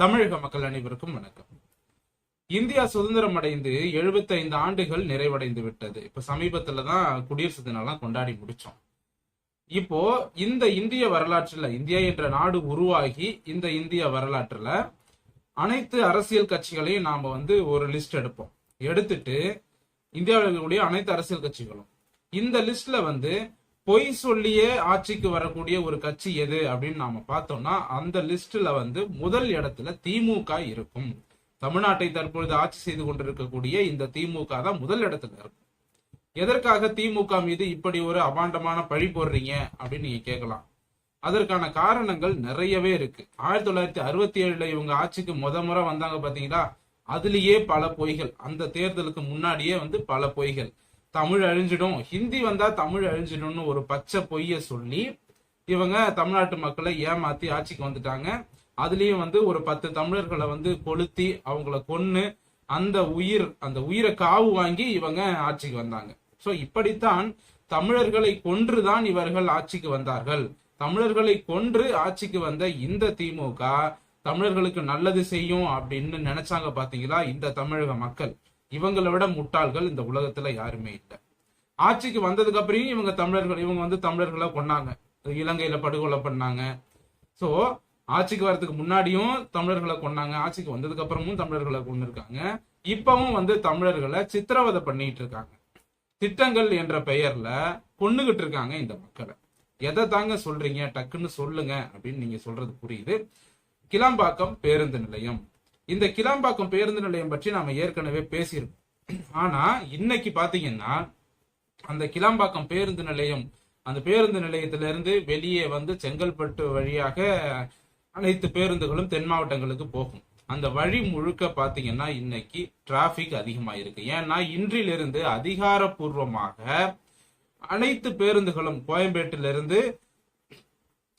தமிழக மக்கள் அனைவருக்கும் வணக்கம். இந்தியா சுதந்திரம் அடைந்து 75 ஆண்டுகள் நிறைவடைந்து விட்டது. இப்ப சமீபத்துல தான் குடியரசு தினம்லாம் கொண்டாடி முடிச்சோம். இப்போ இந்த இந்திய வரலாற்றுல இந்தியா என்ற நாடு உருவாகி இந்த இந்திய வரலாற்றுல அனைத்து அரசியல் கட்சிகளையும் நாம வந்து ஒரு லிஸ்ட் எடுப்போம். எடுத்துட்டு இந்தியாவில் இருக்கக்கூடிய அனைத்து அரசியல் கட்சிகளும். இந்த லிஸ்ட்ல வந்து பொய் சொல்லியே ஆட்சிக்கு வரக்கூடிய ஒரு கட்சி எது அப்படின்னு நாம பார்த்தோம்னா அந்த லிஸ்ட்ல வந்து முதல் இடத்துல திமுக இருக்கும். தமிழ்நாட்டை தற்பொழுது ஆட்சி செய்து கொண்டிருக்கக்கூடிய இந்த திமுக தான் முதல் இடத்துல இருக்கும். எதற்காக திமுக மீது இப்படி ஒரு அபாண்டமான பழி போடுறீங்க அப்படின்னு நீங்க கேட்கலாம். அதற்கான காரணங்கள் நிறையவே இருக்கு. ஆயிரத்தி தொள்ளாயிரத்தி அறுபத்தி ஏழுல இவங்க ஆட்சிக்கு முத முறை வந்தாங்க பாத்தீங்களா? அதுலயே பல பொய்கள். அந்த தேர்தலுக்கு முன்னாடியே வந்து பல பொய்கள். தமிழ் அழிஞ்சிடும். ஹிந்தி வந்தா தமிழ் அழிஞ்சிடும்னு ஒரு பச்சை பொய்ய சொல்லி இவங்க தமிழ்நாட்டு மக்களை ஏமாத்தி ஆட்சிக்கு வந்துட்டாங்க. அதுலயும் வந்து ஒரு பத்து தமிழர்களை வந்து கொளுத்தி அவங்கள கொன்னு அந்த உயிர் அந்த உயிரை காவு வாங்கி இவங்க ஆட்சிக்கு வந்தாங்க. சோ இப்படித்தான் தமிழர்களை கொன்றுதான் இவர்கள் ஆட்சிக்கு வந்தார்கள். தமிழர்களை கொன்று ஆட்சிக்கு வந்த இந்த திமுக தமிழர்களுக்கு நல்லது செய்யும் அப்படின்னு நினைச்சாங்க பாத்தீங்களா? இந்த தமிழக மக்கள். இவங்களை விட முட்டாள்கள் இந்த உலகத்துல யாருமே இல்லை. ஆட்சிக்கு வந்ததுக்கு அப்புறம் இவங்க தமிழர்கள் இவங்க வந்து தமிழர்களை கொன்னாங்க இலங்கையில படுகொலை பண்ணாங்க. சோ ஆட்சிக்கு வர்றதுக்கு முன்னாடியும் தமிழர்களை கொன்னாங்க ஆட்சிக்கு வந்ததுக்கு அப்புறமும் தமிழர்களை கொண்டு இருக்காங்க இப்பவும் வந்து தமிழர்களை சித்திரவதை பண்ணிட்டு இருக்காங்க. திட்டங்கள் என்ற பெயர்ல கொண்டுகிட்டு இருக்காங்க இந்த மக்களை. எதை தாங்க சொல்றீங்க? டக்குன்னு சொல்லுங்க அப்படின்னு நீங்க சொல்றது புரியுது. கிளாம்பாக்கம் பேருந்து நிலையம். இந்த கிளாம்பாக்கம் பேருந்து நிலையம் பற்றி நாம ஏற்கனவே பேசியிருக்கோம். ஆனா இன்னைக்கு பாத்தீங்கன்னா அந்த கிளாம்பாக்கம் பேருந்து நிலையம் அந்த பேருந்து நிலையத்திலிருந்து வெளியே வந்து செங்கல்பட்டு வழியாக அனைத்து பேருந்துகளும் தென் மாவட்டங்களுக்கு போகும். அந்த வழி முழுக்க பாத்தீங்கன்னா இன்னைக்கு டிராபிக் அதிகமாயிருக்கு. ஏன்னா இன்றிலிருந்து அதிகாரப்பூர்வமாக அனைத்து பேருந்துகளும் கோயம்பேட்டிலிருந்து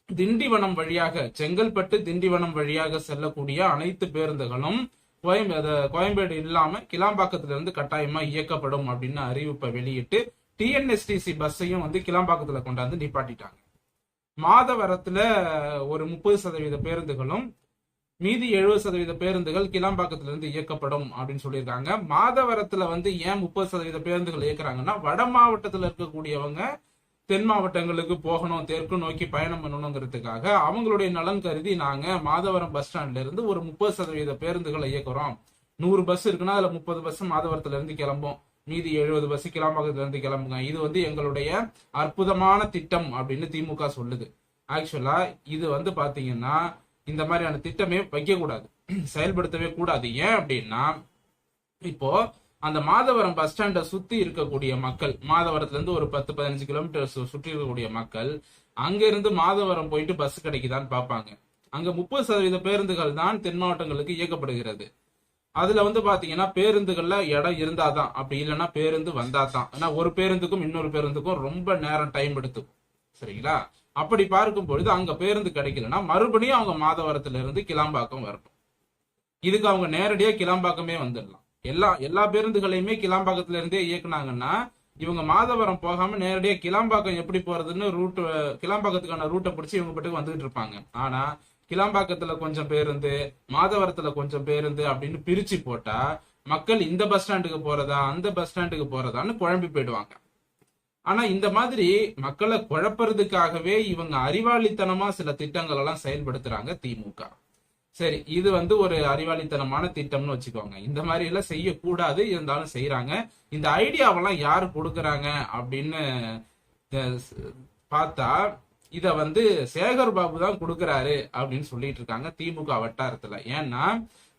திண்டிவனம் வழியாக செங்கல்பட்டு திண்டிவனம் வழியாக செல்லக்கூடிய அனைத்து பேருந்துகளும் கோயம்பே கோயம்பேடு இல்லாம கிளாம்பாக்கத்துல இருந்து கட்டாயமா இயக்கப்படும் அப்படின்னு அறிவிப்பை வெளியிட்டு டிஎன்எஸ்டிசி பஸ்ஸையும் வந்து கிளாம்பாக்கத்துல கொண்டாந்து நிப்பாட்டிட்டாங்க. மாதவரத்துல ஒரு முப்பது சதவீத பேருந்துகளும் மீதி எழுபது சதவீத பேருந்துகள் கிளாம்பாக்கத்துல இருந்து இயக்கப்படும் அப்படின்னு சொல்லியிருக்காங்க. மாதவரத்துல வந்து ஏன் முப்பது சதவீத பேருந்துகள் இயக்குறாங்கன்னா வட மாவட்டத்துல இருக்கக்கூடியவங்க தென் மாவட்டங்களுக்கு போகணும் தெற்கு நோக்கி பயணம் பண்ணணுங்கிறதுக்காக அவங்களுடைய நலன் கருதி நாங்க மாதவரம் பஸ் ஸ்டாண்ட்ல இருந்து ஒரு முப்பது சதவீத பேருந்துகளை இயக்குறோம். நூறு பஸ் இருக்குன்னா அதுல முப்பது பஸ் மாதவரத்துல இருந்து கிளம்பும். மீதி எழுபது பஸ் கிளம்பகத்துல இருந்து கிளம்புங்க. இது வந்து எங்களுடைய அற்புதமான திட்டம் அப்படின்னு திமுக சொல்லுது. ஆக்சுவலா இது வந்து பாத்தீங்கன்னா இந்த மாதிரியான திட்டமே வைக்க கூடாது செயல்படுத்தவே கூடாது. ஏன் அப்படின்னா இப்போ அந்த மாதவரம் பஸ் ஸ்டாண்டை சுத்தி இருக்கக்கூடிய மக்கள் மாதவரத்துல இருந்து ஒரு பத்து பதினஞ்சு கிலோமீட்டர் சு- சுற்றி இருக்கக்கூடிய மக்கள் அங்க இருந்து மாதவரம் போயிட்டு பஸ் கிடைக்குதான்னு பார்ப்பாங்க. அங்க முப்பது சதவீத பேருந்துகள் தான் தென் மாவட்டங்களுக்கு இயக்கப்படுகிறது. அதுல வந்து பாத்தீங்கன்னா பேருந்துகள்ல இடம் இருந்தாதான் அப்படி இல்லைன்னா பேருந்து வந்தாதான். ஏன்னா ஒரு பேருந்துக்கும் இன்னொரு பேருந்துக்கும் ரொம்ப நேரம் டைம் எடுத்துக்கும் சரிங்களா? அப்படி பார்க்கும் பொழுது அங்க பேருந்து கிடைக்கலன்னா மறுபடியும் அவங்க மாதவரத்துல இருந்து கிளாம்பாக்கம் வரணும் இதுக்கு அவங்க நேரடியா கிளாம்பாக்கமே வந்துடலாம். எல்லா எல்லா பேருந்துகளையுமே கிளாம்பாக்கத்துல இருந்தே இயக்குனாங்கன்னா இவங்க மாதவரம் போகாம நேரடியாக கிளாம்பாக்கம் எப்படி போறதுன்னு ரூட் கிளாம்பாக்கத்துக்கான ரூட்டை பிடிச்சி இவங்க பாட்டுக்கு வந்துகிட்டு இருப்பாங்க. ஆனா கிளாம்பாக்கத்துல கொஞ்சம் பேருந்து மாதவரத்துல கொஞ்சம் பேருந்து அப்படின்னு பிரிச்சு போட்டா மக்கள் இந்த பஸ் ஸ்டாண்டுக்கு போறதா அந்த பஸ் ஸ்டாண்டுக்கு போறதான்னு குழம்பி போயிடுவாங்க. ஆனா இந்த மாதிரி மக்களை குழப்பறதுக்காகவே இவங்க அறிவாளித்தனமா சில திட்டங்கள் எல்லாம் செயல்படுத்துறாங்க திமுக சரி இது வந்து ஒரு அறிவாளித்தனமான திட்டம்னு வச்சுக்கோங்க. இந்த மாதிரி எல்லாம் செய்யக்கூடாது இருந்தாலும் செய்யறாங்க இந்த ஐடியாவெல்லாம் யாரு கொடுக்கறாங்க அப்படின்னு பார்த்தா இத வந்து சேகர் பாபு தான் கொடுக்கறாரு அப்படின்னு சொல்லிட்டு இருக்காங்க திமுக வட்டாரத்துல. ஏன்னா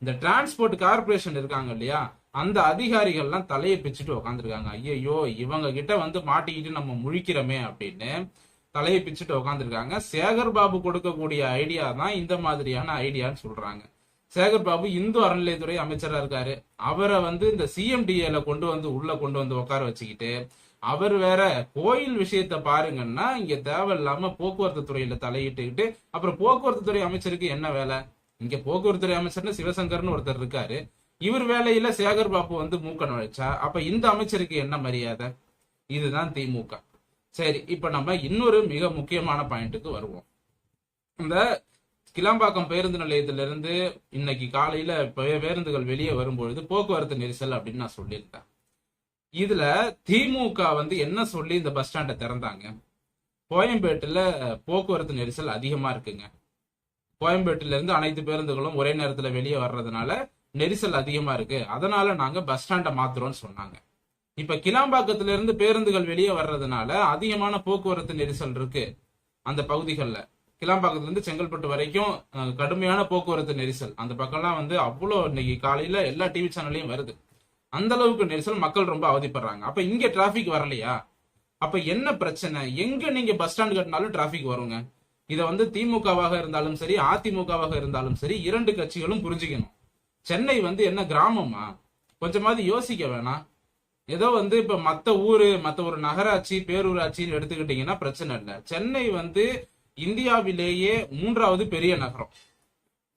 இந்த டிரான்ஸ்போர்ட் கார்பரேஷன் இருக்காங்க இல்லையா அந்த அதிகாரிகள்லாம் தலையை பிச்சுட்டு உக்காந்துருக்காங்க. ஐயையோ இவங்க கிட்ட வந்து மாட்டிக்கிட்டு நம்ம முழிக்கிறோமே அப்படின்னு. தலையை பிச்சுட்டு உட்காந்துருக்காங்க சேகர் பாபு கொடுக்கக்கூடிய ஐடியா தான் இந்த மாதிரியான ஐடியான்னு சொல்றாங்க. சேகர் பாபு இந்து அறநிலையத்துறை அமைச்சரா இருக்காரு. அவரை வந்து இந்த சிஎம்டிஏல கொண்டு வந்து உள்ள கொண்டு வந்து உட்கார வச்சுக்கிட்டு அவர் வேற கோயில் விஷயத்த பாருங்கன்னா இங்க தேவையில்லாம போக்குவரத்து துறையில தலையிட்டுக்கிட்டு அப்புறம் போக்குவரத்து துறை அமைச்சருக்கு என்ன வேலை? இங்க போக்குவரத்து துறை அமைச்சர்னு சிவசங்கர்னு ஒருத்தர் இருக்காரு. இவர் வேலையில சேகர் பாபு வந்து மூக்க நுழைச்சா அப்ப இந்த அமைச்சருக்கு என்ன மரியாதை? இதுதான் திமுக சரி இப்ப நம்ம இன்னொரு மிக முக்கியமான பாயிண்ட்டுக்கு வருவோம். இந்த கிளாம்பாக்கம் பேருந்து நிலையத்திலிருந்து இன்னைக்கு காலையில பேருந்துகள் வெளியே வரும்பொழுது போக்குவரத்து நெரிசல் அப்படின்னு நான் சொல்லியிருந்தேன் இதுல திமுக வந்து என்ன சொல்லி இந்த பஸ் ஸ்டாண்டை திறந்தாங்க? கோயம்பேட்டுல போக்குவரத்து நெரிசல் அதிகமா இருக்குங்க. கோயம்பேட்டுல இருந்து அனைத்து பேருந்துகளும் ஒரே நேரத்துல வெளியே வர்றதுனால நெரிசல் அதிகமா இருக்கு. அதனால நாங்க பஸ் ஸ்டாண்டை மாத்துறோம்னு சொன்னாங்க. இப்ப கிளாம்பாக்கத்துல இருந்து பேருந்துகள் வெளியே வர்றதுனால அதிகமான போக்குவரத்து நெரிசல் இருக்கு அந்த பகுதிகளில். கிளாம்பாக்கத்துல இருந்து செங்கல்பட்டு வரைக்கும் கடுமையான போக்குவரத்து நெரிசல். அந்த பக்கம்லாம் வந்து அவ்வளோ இன்னைக்கு காலையில எல்லா டிவி சேனல்லையும் வருது. அந்த அளவுக்கு நெரிசல் மக்கள் ரொம்ப அவதிப்படுறாங்க. அப்ப இங்க டிராபிக் வரலையா? அப்ப என்ன பிரச்சனை? எங்க நீங்க பஸ் ஸ்டாண்ட் கட்டினாலும் டிராபிக் வருங்க. இதை வந்து திமுகவாக இருந்தாலும் சரி அதிமுகவாக இருந்தாலும் சரி இரண்டு கட்சிகளும் புரிஞ்சுக்கணும். சென்னை வந்து என்ன கிராமமா? கொஞ்சமாவது யோசிக்க வேணாம். ஏதோ வந்து இப்ப மத்த ஊரு மத்த ஒரு நகராட்சி பேரூராட்சின்னு எடுத்துக்கிட்டீங்கன்னா பிரச்சனை இல்லை. சென்னை வந்து இந்தியாவிலேயே மூன்றாவது பெரிய நகரம்.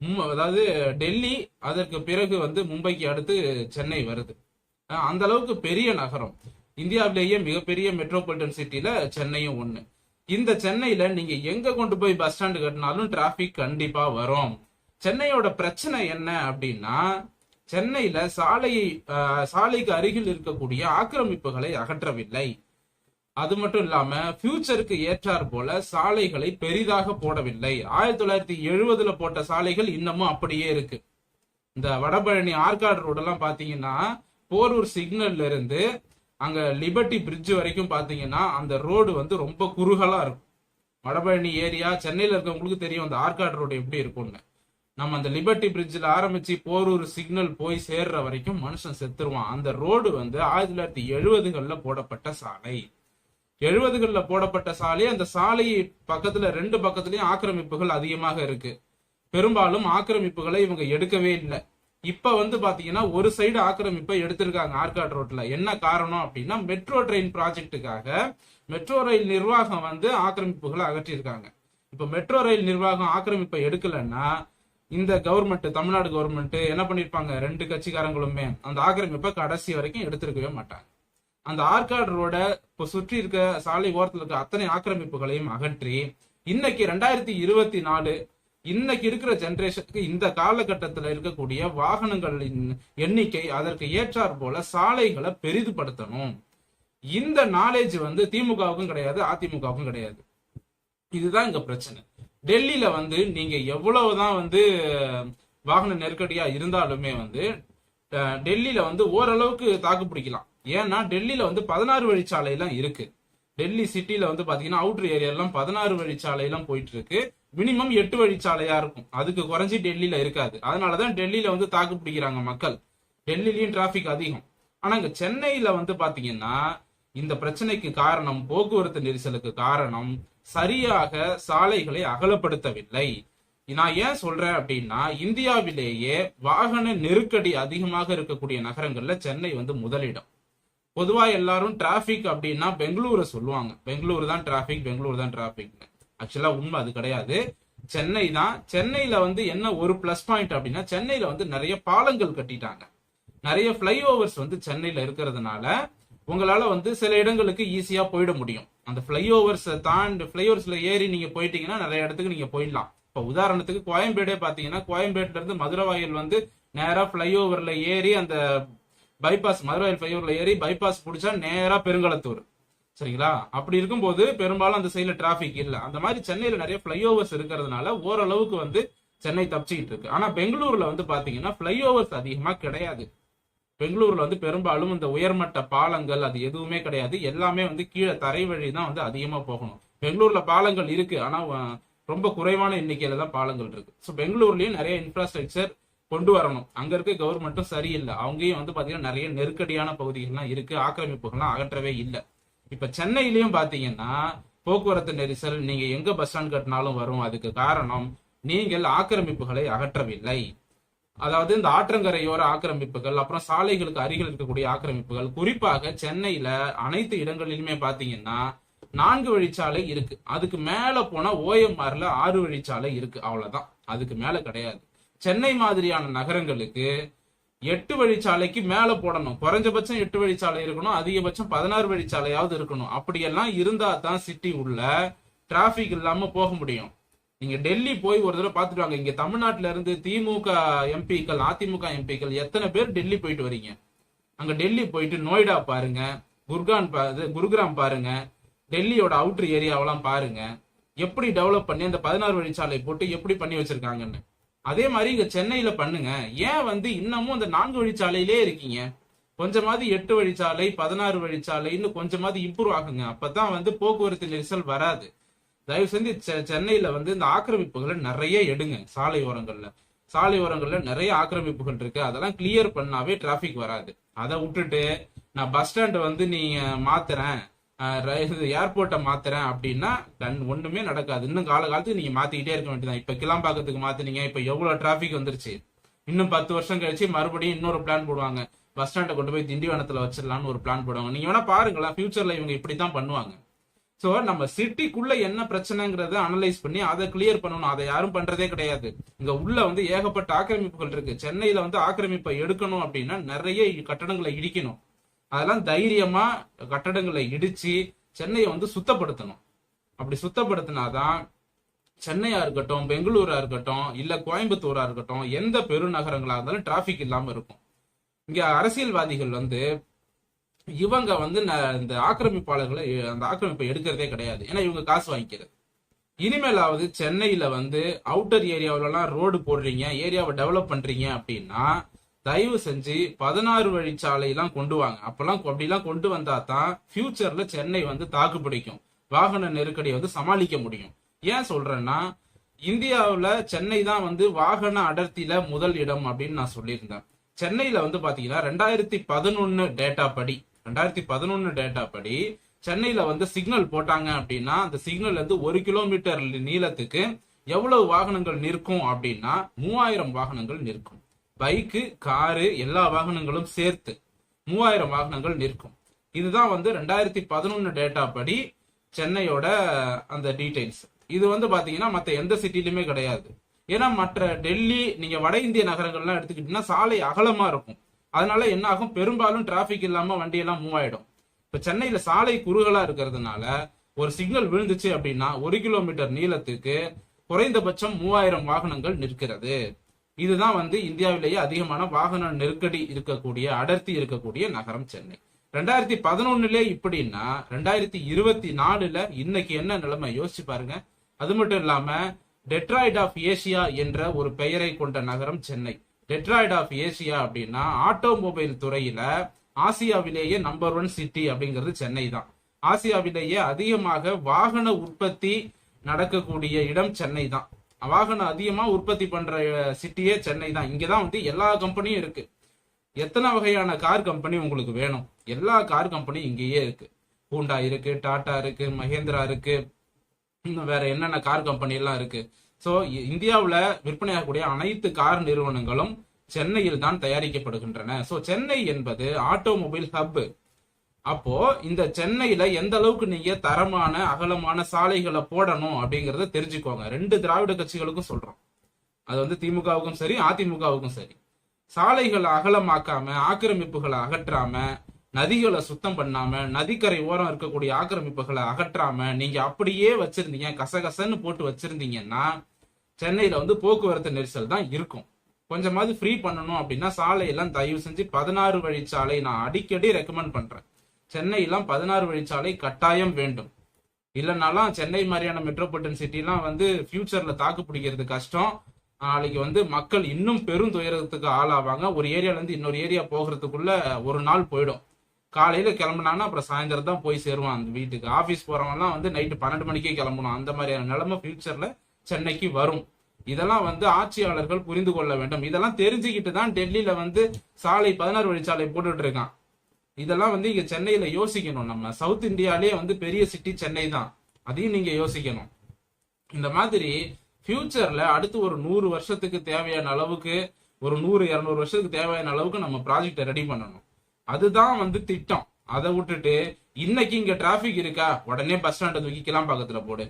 மும்- அதாவது டெல்லி அதற்கு பிறகு வந்து மும்பைக்கு அடுத்து சென்னை வருது. அந்த அளவுக்கு பெரிய நகரம். இந்தியாவிலேயே மிகப்பெரிய மெட்ரோபாலிட்டன் சிட்டில சென்னையும் ஒண்ணு. இந்த சென்னையில நீங்க எங்க கொண்டு போய் பஸ் ஸ்டாண்டு கட்டினாலும் டிராபிக் கண்டிப்பா வரும். சென்னையோட பிரச்சனை என்ன அப்படின்னா சென்னையில சாலையை சாலைக்கு அருகில் இருக்கக்கூடிய ஆக்கிரமிப்புகளை அகற்றவில்லை. அது மட்டும் இல்லாம ஃபியூச்சருக்கு ஏற்றார் போல சாலைகளை பெரிதாக போடவில்லை. ஆயிரத்தி தொள்ளாயிரத்தி எழுபதுல போட்ட சாலைகள் இன்னமும் அப்படியே இருக்கு. இந்த வடபழனி ஆற்காடு ரோடெல்லாம் பாத்தீங்கன்னா போரூர் சிக்னல்ல இருந்து அங்க லிபர்ட்டி பிரிட்ஜ் வரைக்கும் பாத்தீங்கன்னா அந்த ரோடு வந்து ரொம்ப குறுகலா இருக்கும். வடபழனி ஏரியா சென்னையில இருக்கவங்களுக்கு தெரியும் அந்த ஆற்காடு ரோடு எப்படி இருக்கும்னு. நம்ம அந்த லிபர்ட்டி பிரிட்ஜில் ஆரம்பிச்சு போரூர் சிக்னல் போய் சேர்ற வரைக்கும் மனுஷன் செத்துருவான். அந்த ரோடு வந்து ஆயிரத்தி தொள்ளாயிரத்தி எழுபதுகளில் போடப்பட்ட சாலை. எழுபதுகளில் போடப்பட்ட சாலை அந்த சாலை பக்கத்துல ரெண்டு பக்கத்துலயும் ஆக்கிரமிப்புகள் அதிகமாக இருக்கு. பெரும்பாலும் ஆக்கிரமிப்புகளை இவங்க எடுக்கவே இல்லை. இப்ப வந்து பாத்தீங்கன்னா ஒரு சைடு ஆக்கிரமிப்பை எடுத்திருக்காங்க ஆற்காடு ரோட்ல. என்ன காரணம் அப்படின்னா மெட்ரோ ட்ரெயின் ப்ராஜெக்ட்டுக்காக மெட்ரோ ரயில் நிர்வாகம் வந்து ஆக்கிரமிப்புகளை அகற்றியிருக்காங்க. இப்ப மெட்ரோ ரயில் நிர்வாகம் ஆக்கிரமிப்பை எடுக்கலன்னா இந்த கவர்மெண்ட் தமிழ்நாடு கவர்மெண்ட் என்ன பண்ணிருப்பாங்க? ரெண்டு கட்சிக்காரங்களுமே அந்த ஆக்கிரமிப்பை கடைசி வரைக்கும் எடுத்திருக்கவே மாட்டாங்க. அந்த ஆற்காடு ரோட இப்போ சுற்றி இருக்க சாலை ஓரத்தில் இருக்க அத்தனை ஆக்கிரமிப்புகளையும் அகற்றி இன்னைக்கு ரெண்டாயிரத்தி இருபத்தி நாலு இன்னைக்கு இருக்கிற ஜென்ரேஷனுக்கு இந்த காலகட்டத்தில் இருக்கக்கூடிய வாகனங்களின் எண்ணிக்கை அதற்கு ஏற்றாற் போல சாலைகளை பெரிதுபடுத்தணும். இந்த நாலேஜ் வந்து திமுகவுக்கும் கிடையாது அதிமுகவுக்கும் கிடையாது. இதுதான் இங்க பிரச்சனை. டெல்லியில வந்து நீங்க எவ்வளவுதான் வந்து வாகன நெருக்கடியா இருந்தாலுமே வந்து டெல்லியில வந்து ஓரளவுக்கு தாக்கு பிடிக்கலாம். ஏன்னா டெல்லியில வந்து பதினாறு வழிச்சாலை எல்லாம் இருக்கு. டெல்லி சிட்டில வந்து பாத்தீங்கன்னா அவுட்ரு ஏரியா எல்லாம் பதினாறு வழிச்சாலை எல்லாம் போயிட்டு இருக்கு மினிமம் எட்டு வழிச்சாலையா இருக்கும். அதுக்கு குறைஞ்சி டெல்லியில இருக்காது. அதனாலதான் டெல்லியில வந்து தாக்கு பிடிக்கிறாங்க மக்கள். டெல்லிலயும் டிராபிக் அதிகம். ஆனா இங்க சென்னையில வந்து பாத்தீங்கன்னா இந்த பிரச்சனைக்கு காரணம் போக்குவரத்து நெரிசலுக்கு காரணம் சரியாக சாலைகளை அகலப்படுத்தவில்லை. நான் ஏன் சொல்றேன் அப்படின்னா இந்தியாவிலேயே வாகன நெருக்கடி அதிகமாக இருக்கக்கூடிய நகரங்கள்ல சென்னை வந்து முதலிடம். பொதுவா எல்லாரும் டிராபிக் அப்படின்னா பெங்களூரை சொல்லுவாங்க. பெங்களூர் தான் டிராபிக் பெங்களூர் தான் டிராபிக் ஆக்சுவலா உண்மை அது கிடையாது. சென்னை தான். சென்னையில வந்து என்ன ஒரு பிளஸ் பாயிண்ட் அப்படின்னா சென்னையில வந்து நிறைய பாலங்கள் கட்டிட்டாங்க. நிறைய ஃபிளைஓவர்ஸ் வந்து சென்னையில இருக்கிறதுனால உங்களால வந்து சில இடங்களுக்கு ஈஸியா போயிட முடியும். அந்த ஃபிளைஓவர்ஸ் தாண்டி ஃபிளைஓவர்ஸ்ல ஏறி நீங்க போயிட்டீங்கன்னா நிறைய இடத்துக்கு நீங்க போயிடலாம். இப்ப உதாரணத்துக்கு கோயம்பேடே பாத்தீங்கன்னா கோயம்பேட்ல இருந்து மதுரவாயல் வந்து நேரா ஃபிளைஓவர்ல ஏறி அந்த பைபாஸ் மதுரவாயல் ஃபிளைஓவர்ல ஏறி பைபாஸ் பிடிச்சா நேரா பெருங்கலத்தூர் சரிங்களா? அப்படி இருக்கும்போது பெரும்பாலும் அந்த சைடில் டிராபிக் இல்ல. அந்த மாதிரி சென்னையில நிறைய ஃபிளைஓவர்ஸ் இருக்கிறதுனால ஓரளவுக்கு வந்து சென்னை தப்பிச்சுக்கிட்டு இருக்கு. ஆனா பெங்களூர்ல வந்து பாத்தீங்கன்னா ஃபிளைஓவர்ஸ் அதிகமா கிடையாது. பெங்களூர்ல வந்து பெரும்பாலும் இந்த உயர்மட்ட பாலங்கள் அது எதுவுமே கிடையாது. எல்லாமே வந்து கீழே தரை வழி தான் வந்து அதிகமா போகணும். பெங்களூர்ல பாலங்கள் இருக்கு. ஆனா ரொம்ப குறைவான எண்ணிக்கையில தான் பாலங்கள் இருக்கு. ஸோ பெங்களூர்லயும் நிறைய இன்ஃப்ராஸ்ட்ரக்சர் கொண்டு வரணும். அங்க இருக்க கவர்மெண்ட்டும் சரியில்லை. அவங்கயும் வந்து பாத்தீங்கன்னா நிறைய நெருக்கடியான பகுதிகள்லாம் இருக்கு. ஆக்கிரமிப்புகள்லாம் அகற்றவே இல்லை. இப்ப சென்னையிலயும் பாத்தீங்கன்னா போக்குவரத்து நெரிசல் நீங்க எங்க பஸ் ஸ்டாண்ட் கட்டினாலும் வரும். அதுக்கு காரணம் நீங்கள் ஆக்கிரமிப்புகளை அகற்றவில்லை. அதாவது இந்த ஆற்றங்கரையோர ஆக்கிரமிப்புகள் அப்புறம் சாலைகளுக்கு அருகில் இருக்கக்கூடிய ஆக்கிரமிப்புகள் குறிப்பாக சென்னையில அனைத்து இடங்களிலுமே பாத்தீங்கன்னா நான்கு வழிச்சாலை இருக்கு. அதுக்கு மேல போனா ஓஎம்ஆர்ல ஆறு வழிச்சாலை இருக்கு. அவ்வளவுதான். அதுக்கு மேல கிடையாது. சென்னை மாதிரியான நகரங்களுக்கு எட்டு வழிச்சாலைக்கு மேல போடணும். குறைஞ்சபட்சம் எட்டு வழிச்சாலை இருக்கணும். அதிகபட்சம் பதினாறு வழிச்சாலையாவது இருக்கணும். அப்படியெல்லாம் இருந்தா தான் சிட்டி உள்ள டிராபிக் இல்லாம போக முடியும். நீங்க டெல்லி போய் ஒரு தடவை பார்த்துட்டு வாங்க. இங்க தமிழ்நாட்டுல இருந்து திமுக எம்பிக்கள் அதிமுக எம்பிக்கள் எத்தனை பேர் டெல்லி போயிட்டு வரீங்க? அங்க டெல்லி போயிட்டு நோய்டா பாருங்க குர்கான் பா இது குருகிராம் பாருங்க டெல்லியோட அவுட்ரு ஏரியாவெல்லாம் பாருங்க. எப்படி டெவலப் பண்ணி அந்த பதினாறு வழிச்சாலை போட்டு எப்படி பண்ணி வச்சிருக்காங்கன்னு. அதே மாதிரி இங்க சென்னையில பண்ணுங்க. ஏன் வந்து இன்னமும் அந்த நான்கு வழிச்சாலையிலே இருக்கீங்க? கொஞ்சமாவது எட்டு வழிச்சாலை பதினாறு வழிச்சாலை இன்னும் கொஞ்சமாவது இம்ப்ரூவ் ஆகுங்க அப்பதான் வந்து போக்குவரத்து நெரிசல் வராது. தயவு செஞ்சு செ- சென்னையில வந்து இந்த ஆக்கிரமிப்புகளை நிறைய எடுங்க சாலை ஓரங்கள்ல. சாலை ஓரங்கள்ல நிறைய ஆக்கிரமிப்புகள் இருக்கு. அதெல்லாம் கிளியர் பண்ணாவே டிராபிக் வராது. அதை விட்டுட்டு நான் பஸ் ஸ்டாண்ட் வந்து நீங்க மாத்துறேன். ஏர்போர்ட்டை மாத்துறேன் அப்படின்னா கண் ஒண்ணுமே நடக்காது. இன்னும் காலகாலத்துக்கு நீங்க மாத்திக்கிட்டே இருக்க வேண்டியதான் இப்ப கிளாம்பாக்கத்துக்கு மாத்தினீங்க இப்ப எவ்வளவு டிராபிக் வந்துருச்சு? இன்னும் பத்து வருஷம் கழிச்சு மறுபடியும் இன்னொரு பிளான் போடுவாங்க. பஸ் ஸ்டாண்டை கொண்டு போய் திண்டிவனத்துல வச்சிடலாம்னு ஒரு பிளான் போடுவாங்க. நீங்க வேணா பாருங்களேன் ஃபியூச்சர்ல இவங்க இப்படித்தான் பண்ணுவாங்க. சோ நம்ம சிட்டிக்குள்ள என்ன பிரச்சனைங்கிறத அனலைஸ் பண்ணி அதை கிளியர் பண்ணணும். அதை யாரும் பண்றதே கிடையாது. இங்க உள்ள வந்து ஏகப்பட்ட ஆக்கிரமிப்புகள் இருக்கு. சென்னையில வந்து ஆக்கிரமிப்பை எடுக்கணும் அப்படின்னா நிறைய கட்டடங்களை இடிக்கணும். அதெல்லாம் தைரியமா கட்டடங்களை இடிச்சு சென்னையை வந்து சுத்தப்படுத்தணும். அப்படி சுத்தப்படுத்தினாதான் சென்னையா இருக்கட்டும் பெங்களூரா இருக்கட்டும் இல்ல கோயம்புத்தூரா இருக்கட்டும் எந்த பெருநகரங்களா இருந்தாலும் டிராபிக் இல்லாம இருக்கும். இங்க அரசியல்வாதிகள் வந்து இவங்க வந்து இந்த ஆக்கிரமிப்பாளர்களை அந்த ஆக்கிரமிப்பை எடுக்கிறதே கிடையாது. ஏன்னா இவங்க காசு வாங்கிக்கிறது. இனிமேலாவது சென்னையில வந்து அவுட்டர் ஏரியாவிலலாம் ரோடு போடுறீங்க ஏரியாவை டெவலப் பண்றீங்க அப்படின்னா தயவு செஞ்சு பதினாறு வழிச்சாலையெல்லாம் கொண்டு வாங்க. அப்பெல்லாம் அப்படிலாம் கொண்டு வந்தா தான் ஃபியூச்சர்ல சென்னை வந்து தாக்கு பிடிக்கும். வாகன நெருக்கடியை வந்து சமாளிக்க முடியும். ஏன் சொல்றேன்னா இந்தியாவில் சென்னை தான் வந்து வாகன அடர்த்தியில முதல் இடம் அப்படின்னு நான் சொல்லியிருந்தேன். சென்னையில வந்து பாத்தீங்கன்னா ரெண்டாயிரத்தி பதினொன்னு டேட்டா படி ரெண்டாயிரத்தி பதினொன்னு டேட்டா படி சென்னையில வந்து சிக்னல் போட்டாங்க அப்படின்னா அந்த சிக்னல் வந்து ஒரு கிலோமீட்டர் நீளத்துக்கு எவ்வளவு வாகனங்கள் நிற்கும் அப்படின்னா மூவாயிரம் வாகனங்கள் நிற்கும். பைக்கு காரு எல்லா வாகனங்களும் சேர்த்து மூவாயிரம் வாகனங்கள் நிற்கும். இதுதான் வந்து ரெண்டாயிரத்தி பதினொன்னு டேட்டா படி சென்னையோட அந்த டீடைல்ஸ் இது வந்து பாத்தீங்கன்னா மற்ற எந்த சிட்டிலுமே கிடையாது. ஏன்னா மற்ற டெல்லி நீங்க வட இந்திய நகரங்கள்லாம் எடுத்துக்கிட்டீங்கன்னா சாலை அகலமா இருக்கும். அதனால என்ன ஆகும்? பெரும்பாலும் டிராபிக் இல்லாம வண்டியெல்லாம் மூவ் ஆயிடும். இப்ப சென்னையில சாலை குறுகலா இருக்கிறதுனால ஒரு சிக்னல் விழுந்துச்சு அப்படின்னா ஒரு கிலோமீட்டர் நீளத்துக்கு குறைந்தபட்சம் மூவாயிரம் வாகனங்கள் நிற்கிறது. இதுதான் வந்து இந்தியாவிலேயே அதிகமான வாகன நெருக்கடி இருக்கக்கூடிய அடர்த்தி இருக்கக்கூடிய நகரம் சென்னை. ரெண்டாயிரத்தி பதினொன்னுலே இப்படின்னா ரெண்டாயிரத்தி இருபத்தி நாலுல இன்னைக்கு என்ன நிலைமை? யோசிச்சு பாருங்க. அது மட்டும் இல்லாம டெட்ராய்ட் ஆஃப் ஏசியா என்ற ஒரு பெயரை கொண்ட நகரம் சென்னை. டெட்ராய்ட் ஆஃப் ஏசியா அப்படின்னா ஆட்டோமொபைல் துறையில ஆசியாவிலேயே நம்பர் ஒன் சிட்டி அப்படிங்கிறது சென்னை தான். ஆசியாவிலேயே அதிகமாக வாகன உற்பத்தி நடக்கக்கூடிய இடம் சென்னை தான். வாகனம் அதிகமா உற்பத்தி பண்ற சிட்டியே சென்னை தான். இங்கதான் வந்து எல்லா கம்பெனியும் இருக்கு. எத்தனை வகையான கார் கம்பெனி உங்களுக்கு வேணும்? எல்லா கார் கம்பெனியும் இங்கேயே இருக்கு. ஹூண்டா இருக்கு டாடா இருக்கு மகேந்திரா இருக்கு. இன்னும் வேற என்னென்ன கார் கம்பெனி எல்லாம் இருக்கு? சோ இந்தியாவில் விற்பனையாகக்கூடிய அனைத்து கார் நிறுவனங்களும் சென்னையில் தான் தயாரிக்கப்படுகின்றன. சோ சென்னை என்பது ஆட்டோமொபைல் ஹப் அப்போ இந்த சென்னையில எந்த அளவுக்கு நீங்க தரமான அகலமான சாலைகளை போடணும் அப்படிங்கறத தெரிஞ்சுக்கோங்க. ரெண்டு திராவிட கட்சிகளுக்கும் சொல்றோம். அது வந்து திமுகவுக்கும் சரி அதிமுகவுக்கும் சரி. சாலைகளை அகலமாக்காம ஆக்கிரமிப்புகளை அகற்றாம நதிகளை சுத்தம் பண்ணாம நதிக்கரை ஓரம் இருக்கக்கூடிய ஆக்கிரமிப்புகளை அகற்றாம நீங்க அப்படியே வச்சிருந்தீங்க கசகசன்னு போட்டு வச்சிருந்தீங்கன்னா சென்னையில வந்து போக்குவரத்து நெரிசல் தான் இருக்கும். கொஞ்சமாவது ஃப்ரீ பண்ணணும் அப்படின்னா சாலையெல்லாம் தயவு செஞ்சு பதினாறு வழிச்சாலை நான் அடிக்கடி ரெக்கமெண்ட் பண்றேன். சென்னையெல்லாம் பதினாறு வழிச்சாலை கட்டாயம் வேண்டும். இல்லைனாலும் சென்னை மாதிரியான மெட்ரோபாலிட்டன் சிட்டிலாம் வந்து ஃபியூச்சர்ல தாக்கு பிடிக்கிறது கஷ்டம். நாளைக்கு வந்து மக்கள் இன்னும் பெரும் துயரத்துக்கு ஆளாவாங்க. ஒரு ஏரியால இருந்து இன்னொரு ஏரியா போகிறதுக்குள்ள ஒரு நாள் போயிடும். காலையில கிளம்புனாங்கன்னா அப்புறம் சாயந்தரம் தான் போய் சேருவான் அந்த வீட்டுக்கு. ஆபீஸ் போறவங்கலாம் வந்து நைட்டு பன்னெண்டு மணிக்கே கிளம்பணும். அந்த மாதிரியான நிலைமை ஃபியூச்சர்ல சென்னைக்கு வரும். இதெல்லாம் வந்து ஆட்சியாளர்கள் புரிந்து கொள்ள வேண்டும். இதெல்லாம் தெரிஞ்சுக்கிட்டு தான் டெல்லியில வந்து சாலை பதினாறு வழிச்சாலை போட்டுட்டு இருக்கான். இதெல்லாம் வந்து இங்க சென்னையில யோசிக்கணும். நம்ம சவுத் இந்தியாலே வந்து பெரிய சிட்டி சென்னை தான். அதையும் நீங்க யோசிக்கணும். இந்த மாதிரி ஃபியூச்சர்ல அடுத்து ஒரு நூறு வருஷத்துக்கு தேவையான அளவுக்கு ஒரு நூறு இரநூறு வருஷத்துக்கு தேவையான அளவுக்கு நம்ம ப்ராஜெக்டை ரெடி பண்ணணும். அதுதான் வந்து திட்டம். அதை விட்டுட்டு இன்னைக்கு இங்க டிராபிக் இருக்கா? உடனே பஸ் ஸ்டாண்டை தூக்கிக்கலாம் பக்கத்துல போடு.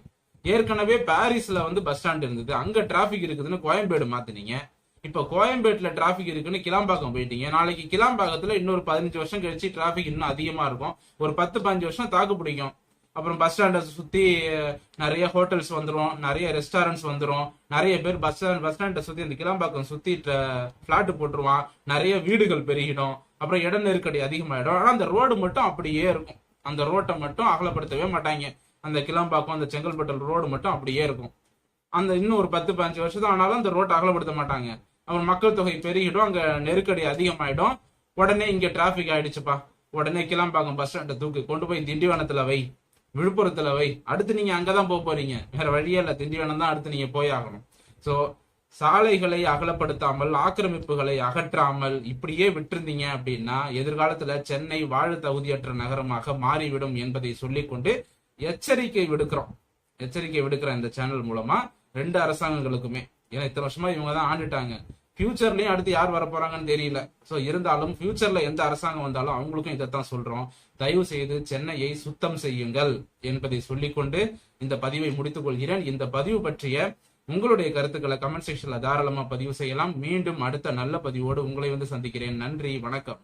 ஏற்கனவே பாரிஸ்ல வந்து பஸ் ஸ்டாண்ட் இருந்தது. அங்க டிராபிக் இருக்குதுன்னு கோயம்பேடு மாத்தினீங்க. இப்ப கோயம்பேட்டுல டிராபிக் இருக்குன்னு கிளாம்பாக்கம் போயிட்டீங்க. நாளைக்கு கிளாம்பாக்கத்துல இன்னொரு பதினஞ்சு வருஷம் கழிச்சு டிராபிக் இன்னும் அதிகமா இருக்கும். ஒரு பத்து பதினஞ்சு வருஷம் தாக்கு பிடிக்கும். அப்புறம் பஸ் ஸ்டாண்டை சுத்தி நிறைய ஹோட்டல்ஸ் வந்துரும். நிறைய ரெஸ்டாரண்ட்ஸ் வந்துரும். நிறைய பேர் பஸ் ஸ்டாண்ட் பஸ் ஸ்டாண்டை சுத்தி அந்த கிளாம்பாக்கம் சுத்தி பிளாட் போட்டுருவான். நிறைய வீடுகள் பெருகிடும். அப்புறம் இட நெருக்கடி அதிகமாயிடும். ஆனால் அந்த ரோடு மட்டும் அப்படியே இருக்கும். அந்த ரோட்டை மட்டும் அகலப்படுத்தவே மாட்டாங்க. அந்த கிளம்பாக்கம் அந்த செங்கல்பட்டு ரோடு மட்டும் அப்படியே இருக்கும். அந்த இன்னும் ஒரு பத்து பதினஞ்சு வருஷம் ஆனாலும் அந்த ரோட்டை அகலப்படுத்த மாட்டாங்க. அப்புறம் மக்கள் தொகை பெருகிடும். அங்க நெருக்கடி அதிகமாயிடும். உடனே இங்க டிராபிக் ஆயிடுச்சுப்பா. உடனே கிளம்பாக்கம் பஸ் ஸ்டாண்டை தூக்கு கொண்டு போய் திண்டிவனத்துல வை. விழுப்புரத்துல வை. அடுத்து நீங்க அங்கதான் போக போறீங்க. வேற வழியே இல்ல. திண்டிவனம் தான் அடுத்து நீங்க போய் ஆகணும். சோ சாலைகளை அகலப்படுத்தாமல் ஆக்கிரமிப்புகளை அகற்றாமல் இப்படியே விட்டிருந்தீங்க அப்படின்னா எதிர்காலத்துல சென்னை வாழ தகுதியற்ற நகரமாக மாறிவிடும் என்பதை சொல்லிக்கொண்டு எச்சரிக்கை விடுக்கிறோம். எச்சரிக்கை விடுக்கிற இந்த சேனல் மூலமா ரெண்டு அரசாங்கங்களுக்குமே. ஏன்னா இத்தனை வருஷமா இவங்க தான் ஆண்டுட்டாங்க. ஃபியூச்சர்லயும் அடுத்து யார் வர போறாங்கன்னு தெரியல. சோ இருந்தாலும் ஃபியூச்சர்ல எந்த அரசாங்கம் வந்தாலும் அவங்களுக்கும் இதைத்தான் சொல்றோம். தயவு செய்து சென்னையை சுத்தம் செய்யுங்கள் என்பதை சொல்லிக்கொண்டு இந்த பதிவை முடித்துக் கொள்கிறேன். இந்த பதிவு பற்றிய உங்களுடைய கருத்துக்களை கமெண்ட் செக்ஷன்ல தாராளமா பதிவு செய்யலாம். மீண்டும் அடுத்த நல்ல பதிவோடு உங்களை வந்து சந்திக்கிறேன். நன்றி வணக்கம்.